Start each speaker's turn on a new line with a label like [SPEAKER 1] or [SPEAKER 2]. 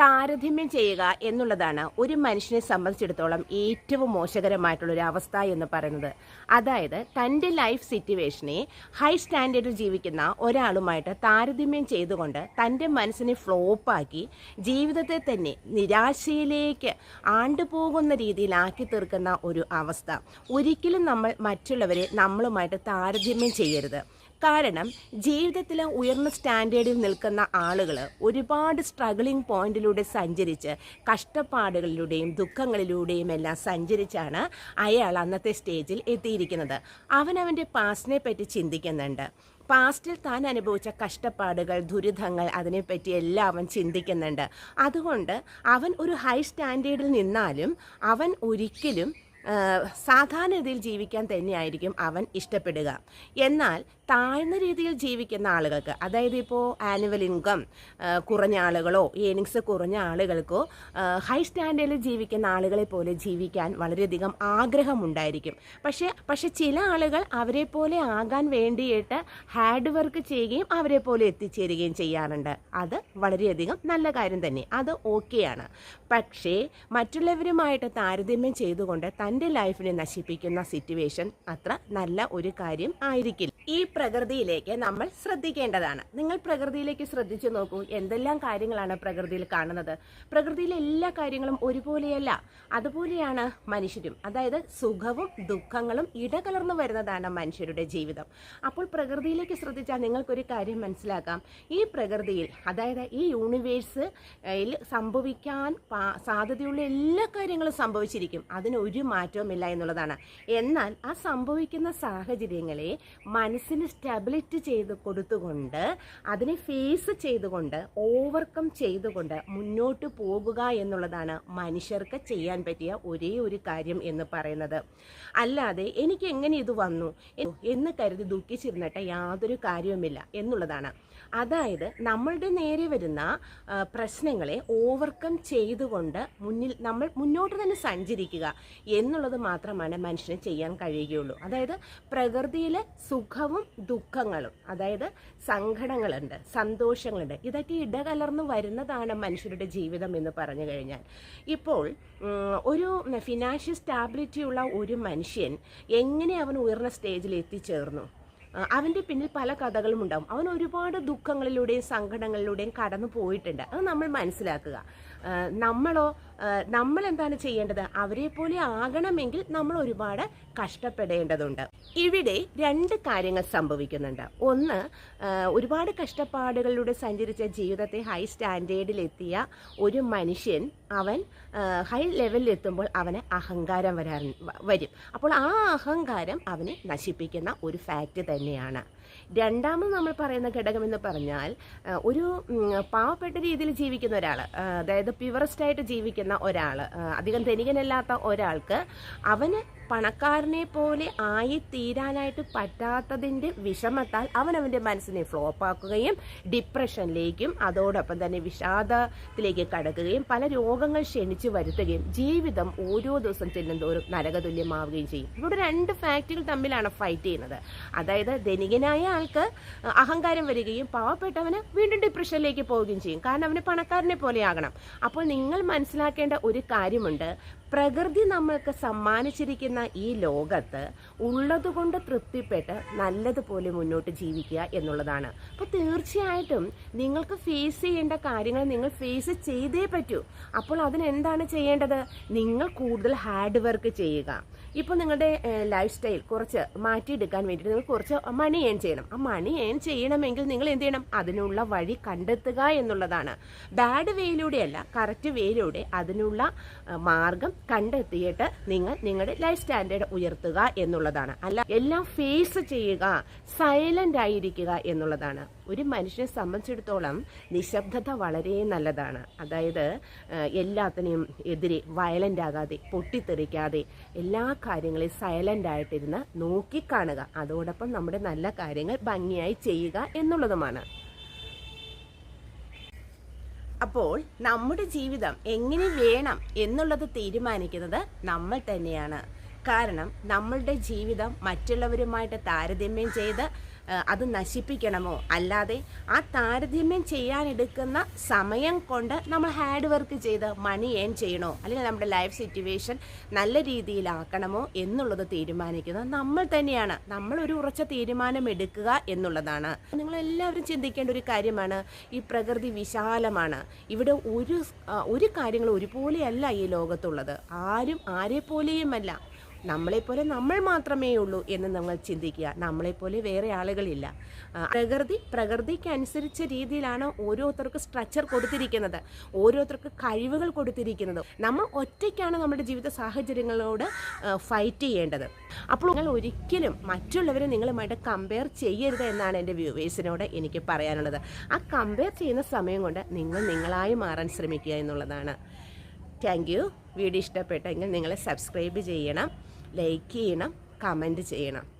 [SPEAKER 1] താരതമ്യം ചെയ്യുക എന്നുള്ളതാണ് ഒരു മനുഷ്യനെ സംബന്ധിച്ചിടത്തോളം ഏറ്റവും മോശകരമായിട്ടുള്ള ഒരു അവസ്ഥ എന്ന് പറയുന്നത്. അതായത് തന്റെ ലൈഫ് സിറ്റുവേഷനെ ഹൈ സ്റ്റാൻഡേർഡിൽ ജീവിക്കുന്ന ഒരാളുമായിട്ട് താരതമ്യം ചെയ്തുകൊണ്ട് തന്റെ മനസ്സിനെ ഫ്ലോപ്പാക്കി ജീവിതത്തെ തന്നെ നിരാശയിലേക്ക് ആണ്ടുപോകുന്ന രീതിയിലാക്കി തീർക്കുന്ന ഒരു അവസ്ഥ. ഒരിക്കലും നമ്മൾ മറ്റുള്ളവരെ നമ്മളുമായിട്ട് താരതമ്യം ചെയ്യരുത്. കാരണം ജീവിതത്തിൽ ഉയർന്ന സ്റ്റാൻഡേർഡിൽ നിൽക്കുന്ന ആളുകൾ ഒരുപാട് സ്ട്രഗിളിംഗ് പോയിന്റിലൂടെ സഞ്ചരിച്ച് കഷ്ടപ്പാടുകളിലൂടെയും ദുഃഖങ്ങളിലൂടെയും എല്ലാം സഞ്ചരിച്ചാണ് അയാൾ അന്നത്തെ സ്റ്റേജിൽ എത്തിയിരിക്കുന്നത്. അവനവന്റെ പാസ്റ്റിനെ പറ്റി ചിന്തിക്കുന്നുണ്ട്. പാസ്റ്റിൽ താൻ അനുഭവിച്ച കഷ്ടപ്പാടുകൾ ദുരിതങ്ങൾ അതിനെപ്പറ്റി എല്ലാം അവൻ ചിന്തിക്കുന്നുണ്ട്. അതുകൊണ്ട് അവൻ ഒരു ഹൈ സ്റ്റാൻഡേർഡിൽ നിന്നാലും അവൻ ഒരിക്കലും ആ, സാധാരണ രീതിയിൽ ജീവിക്കാൻ തന്നെയായിരിക്കും അവൻ ഇഷ്ടപ്പെടുക. എന്നാൽ താഴ്ന്ന രീതിയിൽ ജീവിക്കുന്ന ആളുകൾക്ക് അതായത് ഇപ്പോൾ ആനുവൽ ഇൻകം കുറഞ്ഞ ആളുകളോ ഏണിങ്സ് കുറഞ്ഞ ആളുകൾക്കോ ഹൈ സ്റ്റാൻഡേർഡിൽ ജീവിക്കുന്ന ആളുകളെ പോലെ ജീവിക്കാൻ വളരെയധികം ആഗ്രഹമുണ്ടായിരിക്കും. പക്ഷേ പക്ഷേ ചില ആളുകൾ അവരെ പോലെ ആകാൻ വേണ്ടിയിട്ട് ഹാർഡ് വർക്ക് ചെയ്യുകയും അവരെ പോലെ എത്തിച്ചേരുകയും ചെയ്യാറുണ്ട്. അത് വളരെയധികം നല്ല കാര്യം തന്നെ. അത് ഓക്കെയാണ് പക്ഷേ മറ്റുള്ളവരുമായിട്ട് താരതമ്യം ചെയ്തുകൊണ്ട് തന്റെ ലൈഫിനെ നശിപ്പിക്കുന്ന സിറ്റുവേഷൻ അത്ര നല്ല ഒരു കാര്യം ആയിരിക്കില്ല. ഈ പ്രകൃതിയിലേക്ക് നമ്മൾ ശ്രദ്ധിക്കേണ്ടതാണ്. നിങ്ങൾ പ്രകൃതിയിലേക്ക് ശ്രദ്ധിച്ചു നോക്കൂ. എന്തെല്ലാം കാര്യങ്ങളാണ് പ്രകൃതിയിൽ കാണുന്നത്? പ്രകൃതിയിലെ എല്ലാ കാര്യങ്ങളും ഒരുപോലെയല്ല. അതുപോലെയാണ് മനുഷ്യരും. അതായത് സുഖവും ദുഃഖങ്ങളും ഇടകലർന്നു വരുന്നതാണ് മനുഷ്യരുടെ ജീവിതം. അപ്പോൾ പ്രകൃതിയിലേക്ക് ശ്രദ്ധിച്ചാൽ നിങ്ങൾക്കൊരു കാര്യം മനസ്സിലാക്കാം. ഈ പ്രകൃതിയിൽ അതായത് ഈ യൂണിവേഴ്സ് സംഭവിക്കാൻ സാധ്യതയുള്ള എല്ലാ കാര്യങ്ങളും സംഭവിച്ചിരിക്കും. അതിന് ഒരു മാറ്റവുമില്ല എന്നുള്ളതാണ്. എന്നാൽ ആ സംഭവിക്കുന്ന സാഹചര്യങ്ങളെ മനസ്സിന് സ്റ്റെബിലിറ്റി ചെയ്ത് കൊടുത്തുകൊണ്ട് അതിനെ ഫേസ് ചെയ്തുകൊണ്ട് ഓവർകം ചെയ്തുകൊണ്ട് മുന്നോട്ട് പോകുക എന്നുള്ളതാണ് മനുഷ്യർക്ക് ചെയ്യാൻ പറ്റിയ ഒരേ ഒരു കാര്യം എന്ന് പറയുന്നത്. അല്ലാതെ എനിക്ക് എങ്ങനെ ഇത് വന്നു? എന്ന് കരുതി ദുഃഖിച്ചിരുന്നിട്ട് യാതൊരു കാര്യവുമില്ല എന്നുള്ളതാണ്. അതായത് നമ്മളുടെ നേരെ വരുന്ന പ്രശ്നങ്ങളെ ഓവർകം ചെയ്തുകൊണ്ട് മുന്നിൽ നമ്മൾ മുന്നോട്ട് തന്നെ സഞ്ചരിക്കുക എന്നുള്ളത് മാത്രമാണ് മനുഷ്യന് ചെയ്യാൻ കഴിയുകയുള്ളൂ. അതായത് പ്രകൃതിയിലെ സുഖവും ദുഃഖങ്ങളും അതായത് സങ്കടങ്ങളുണ്ട് സന്തോഷങ്ങളുണ്ട്. ഇതൊക്കെ ഇടകലർന്നു വരുന്നതാണ് മനുഷ്യരുടെ ജീവിതം എന്ന് പറഞ്ഞു കഴിഞ്ഞാൽ. ഇപ്പോൾ ഒരു ഫിനാൻഷ്യൽ സ്റ്റാബിലിറ്റി ഉള്ള ഒരു മനുഷ്യൻ എങ്ങനെ അവൻ ഉയർന്ന സ്റ്റേജിൽ എത്തിച്ചേർന്നു? അവന്റെ പിന്നിൽ പല കഥകളും ഉണ്ടാവും അവൻ ഒരുപാട് ദുഃഖങ്ങളിലൂടെയും സങ്കടങ്ങളിലൂടെയും കടന്നു പോയിട്ടുണ്ട്. അത് നമ്മൾ മനസ്സിലാക്കുക. നമ്മളോ നമ്മൾ എന്താണ് ചെയ്യേണ്ടത്? അവരെ പോലെ ആകണമെങ്കിൽ നമ്മൾ ഒരുപാട് കഷ്ടപ്പെടേണ്ടതുണ്ട്. ഇവിടെ രണ്ട് കാര്യങ്ങൾ സംഭവിക്കുന്നുണ്ട്. ഒന്ന് ഒരുപാട് കഷ്ടപ്പാടുകളിലൂടെ സഞ്ചരിച്ച ജീവിതത്തെ ഹൈ സ്റ്റാൻഡേർഡിൽ എത്തിയ ഒരു മനുഷ്യൻ അവൻ ഹൈ ലെവലിൽ എത്തുമ്പോൾ അവന് അഹങ്കാരം വരാൻ വരും. അപ്പോൾ ആ അഹങ്കാരം അവനെ നശിപ്പിക്കുന്ന ഒരു ഫാക്റ്റ് തന്നെയാണ്. രണ്ടാമത് നമ്മൾ പറയുന്ന ഘടകം എന്ന് പറഞ്ഞാൽ ഒരു പാവപ്പെട്ട രീതിയിൽ ജീവിക്കുന്ന ഒരാൾ അതായത് പ്യുവറസ്റ്റ് ആയിട്ട് ജീവിക്കുന്ന ഒരാൾ അധികം ധനികനല്ലാത്ത ഒരാൾക്ക് അവന് പണക്കാരനെ പോലെ ആയിത്തീരാനായിട്ട് പറ്റാത്തതിന്റെ വിഷമത്താൽ അവൻ അവന്റെ മനസ്സിനെ ഫ്ലോപ്പാക്കുകയും ഡിപ്രഷനിലേക്കും അതോടൊപ്പം തന്നെ വിഷാദത്തിലേക്ക് കടക്കുകയും പല രോഗങ്ങൾ ക്ഷണിച്ചു വരുത്തുകയും ജീവിതം ഓരോ ദിവസം ചെല്ലുന്തോറും നരകതുല്യമാവുകയും ചെയ്യും. ഇവിടെ രണ്ട് ഫാക്ടറികൾ തമ്മിലാണ് ഫൈറ്റ് ചെയ്യുന്നത്. അതായത് ധനികനായ ആൾക്ക് അഹങ്കാരം വരികയും പാവപ്പെട്ടവന് വീണ്ടും ഡിപ്രഷനിലേക്ക് പോവുകയും ചെയ്യും. കാരണം അവന് പണക്കാരനെ പോലെയാകണം അപ്പോൾ നിങ്ങൾ മനസ്സിലാക്കേണ്ട ഒരു കാര്യമുണ്ട്. പ്രകൃതി നമ്മൾക്ക് സമ്മാനിച്ചിരിക്കുന്ന ഈ ലോകത്ത് ഉള്ളതുകൊണ്ട് തൃപ്തിപ്പെട്ട് നല്ലതുപോലെ മുന്നോട്ട് ജീവിക്കുക എന്നുള്ളതാണ്. അപ്പോൾ തീർച്ചയായിട്ടും നിങ്ങൾക്ക് ഫേസ് ചെയ്യേണ്ട കാര്യങ്ങൾ നിങ്ങൾ ഫേസ് ചെയ്തേ പറ്റൂ. അപ്പോൾ അതിനെന്താണ് ചെയ്യേണ്ടത്? നിങ്ങൾ കൂടുതൽ ഹാർഡ് വർക്ക് ചെയ്യുക. ഇപ്പോൾ നിങ്ങളുടെ ലൈഫ് സ്റ്റൈൽ കുറച്ച് മാറ്റിയെടുക്കാൻ വേണ്ടിയിട്ട് നിങ്ങൾ കുറച്ച് മണി ഏൺ ചെയ്യണം. ആ മണി ഏൺ ചെയ്യണമെങ്കിൽ നിങ്ങൾ എന്ത് ചെയ്യണം? അതിനുള്ള വഴി കണ്ടെത്തുക എന്നുള്ളതാണ്. ബാഡ് വേയിലൂടെയല്ല കറക്റ്റ് വേയിലൂടെ അതിനുള്ള മാർഗം കണ്ടെത്തിയിട്ട് നിങ്ങൾ നിങ്ങളുടെ ലൈഫ് സ്റ്റാൻഡേർഡ് ഉയർത്തുക എന്നുള്ളതാണ്. അല്ല എല്ലാം ഫേസ് ചെയ്യുക സൈലന്റ് ആയിരിക്കുക എന്നുള്ളതാണ്. ഒരു മനുഷ്യനെ സംബന്ധിച്ചിടത്തോളം നിശബ്ദത വളരെ നല്ലതാണ്. അതായത് എല്ലാത്തിനെയും എതിരെ വയലന്റ് ആകാതെ പൊട്ടിത്തെറിക്കാതെ എല്ലാ കാര്യങ്ങളെയും സൈലന്റ് ആയിട്ടിരുന്ന് നോക്കിക്കാണുക. അതോടൊപ്പം നമ്മുടെ നല്ല കാര്യങ്ങൾ ഭംഗിയായി ചെയ്യുക എന്നുള്ളതുമാണ്. അപ്പോൾ നമ്മുടെ ജീവിതം എങ്ങനെ വേണം എന്നുള്ളത് തീരുമാനിക്കുന്നത് നമ്മൾ തന്നെയാണ്. കാരണം നമ്മളുടെ ജീവിതം മറ്റുള്ളവരുമായിട്ട് താരതമ്യം ചെയ്ത് അത് നശിപ്പിക്കണമോ? അല്ലാതെ ആ താരതമ്യം ചെയ്യാനെടുക്കുന്ന സമയം കൊണ്ട് നമ്മൾ ഹാർഡ് വർക്ക് ചെയ്ത് മണി ഏൺ ചെയ്യണോ? അല്ലെങ്കിൽ നമ്മുടെ ലൈഫ് സിറ്റുവേഷൻ നല്ല രീതിയിലാക്കണമോ എന്നുള്ളത് തീരുമാനിക്കുന്നത് നമ്മൾ തന്നെയാണ്. നമ്മൾ ഒരു ഉറച്ച തീരുമാനം എടുക്കുക എന്നുള്ളതാണ്. നിങ്ങൾ എല്ലാവരും ചിന്തിക്കേണ്ട ഒരു കാര്യമാണ് ഈ പ്രകൃതി വിശാലമാണ്. ഇവിടെ ഒരു ഒരു കാര്യങ്ങൾ ഒരുപോലെയല്ല ഈ ലോകത്തുള്ളത്. ആരും ആരെ പോലെയുമല്ല നമ്മളെപ്പോലെ നമ്മൾ മാത്രമേ ഉള്ളൂ എന്ന് നമ്മൾ ചിന്തിക്കുക. നമ്മളെപ്പോലെ വേറെ ആളുകളില്ല. പ്രകൃതി പ്രകൃതി പ്രകൃതിക്കനുസരിച്ച രീതിയിലാണ് ഓരോരുത്തർക്ക് സ്ട്രക്ചർ കൊടുത്തിരിക്കുന്നത്. ഓരോരുത്തർക്ക് കഴിവുകൾ കൊടുത്തിരിക്കുന്നത്. നമ്മൾ ഒറ്റയ്ക്കാണ് നമ്മുടെ ജീവിത സാഹചര്യങ്ങളോട് ഫൈറ്റ് ചെയ്യേണ്ടത്. അപ്പോൾ നിങ്ങൾ ഒരിക്കലും മറ്റുള്ളവരെ നിങ്ങളുമായിട്ട് കമ്പയർ ചെയ്യരുത് എന്നാണ് എന്റെ വ്യൂവേഴ്സിനോട് എനിക്ക് പറയാനുള്ളത്. ആ കമ്പയർ ചെയ്യുന്ന സമയം കൊണ്ട് നിങ്ങൾ നിങ്ങളായി മാറാൻ ശ്രമിക്കുക എന്നുള്ളതാണ്. താങ്ക് യു വീഡിയോ ഇഷ്ടപ്പെട്ടെങ്കിൽ നിങ്ങൾ സബ്സ്ക്രൈബ് ചെയ്യണം. ലൈക്ക് ചെയ്യണം കമന്റ് ചെയ്യണം.